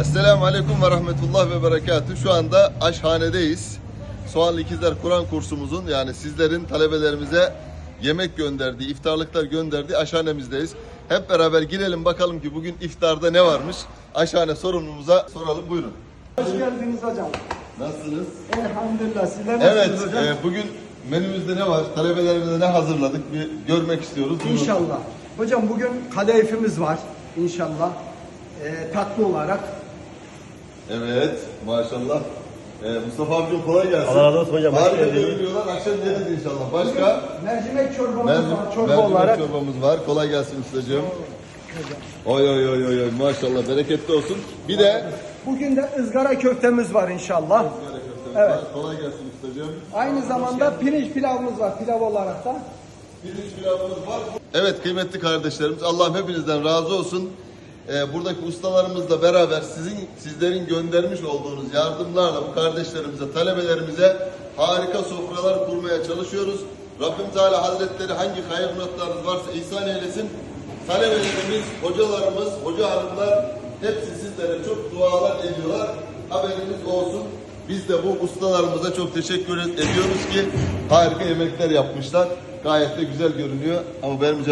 Esselamu Aleyküm ve Rahmetullah ve Berekatü. Şu anda Aşhane'deyiz. Soğanlı İkizler Kur'an kursumuzun yani sizlerin talebelerimize yemek gönderdiği, iftarlıklar gönderdiği aşhanemizdeyiz. Hep beraber girelim bakalım ki bugün iftarda ne varmış? Aşhane sorumlumuza soralım. Buyurun. Hoş geldiniz hocam. Nasılsınız? Elhamdülillah. Sizler Evet, nasılsınız hocam? e, bugün menümüzde ne var? Talebelerimize ne hazırladık? Bir görmek istiyoruz. Buyurun. İnşallah. Hocam bugün kadayıfımız var. İnşallah. Ee, tatlı olarak. Evet, maşallah. Ee, Mustafa amcam kolay gelsin. Allah razı olsun hocam, hoş Harika geldiniz. görünüyorlar. Akşam yediniz inşallah. Başka? Mercimek çorbamız Mercimek, var. Çorba mercimek olarak. çorbamız var. Kolay gelsin ustacığım. Oy oy oy oy oy maşallah bereketli olsun. Bir de Bugün de ızgara köftemiz var inşallah. evet. Kolay gelsin ustacığım. Aynı zamanda pirinç pilavımız var. Pilav olarak da. Pirinç pilavımız var. Evet kıymetli kardeşlerimiz Allah'ım hepinizden razı olsun. Ee, buradaki ustalarımızla beraber sizin sizlerin göndermiş olduğunuz yardımlarla bu kardeşlerimize, talebelerimize harika sofralar kurmaya çalışıyoruz. Rabbim Teala Hazretleri hangi hayır notlarınız varsa ihsan eylesin. Talebelerimiz, hocalarımız, hoca hanımlar hepsi sizlere çok dualar ediyorlar. Haberiniz olsun. Biz de bu ustalarımıza çok teşekkür ediyoruz ki harika yemekler yapmışlar. Gayet de güzel görünüyor. Ama benim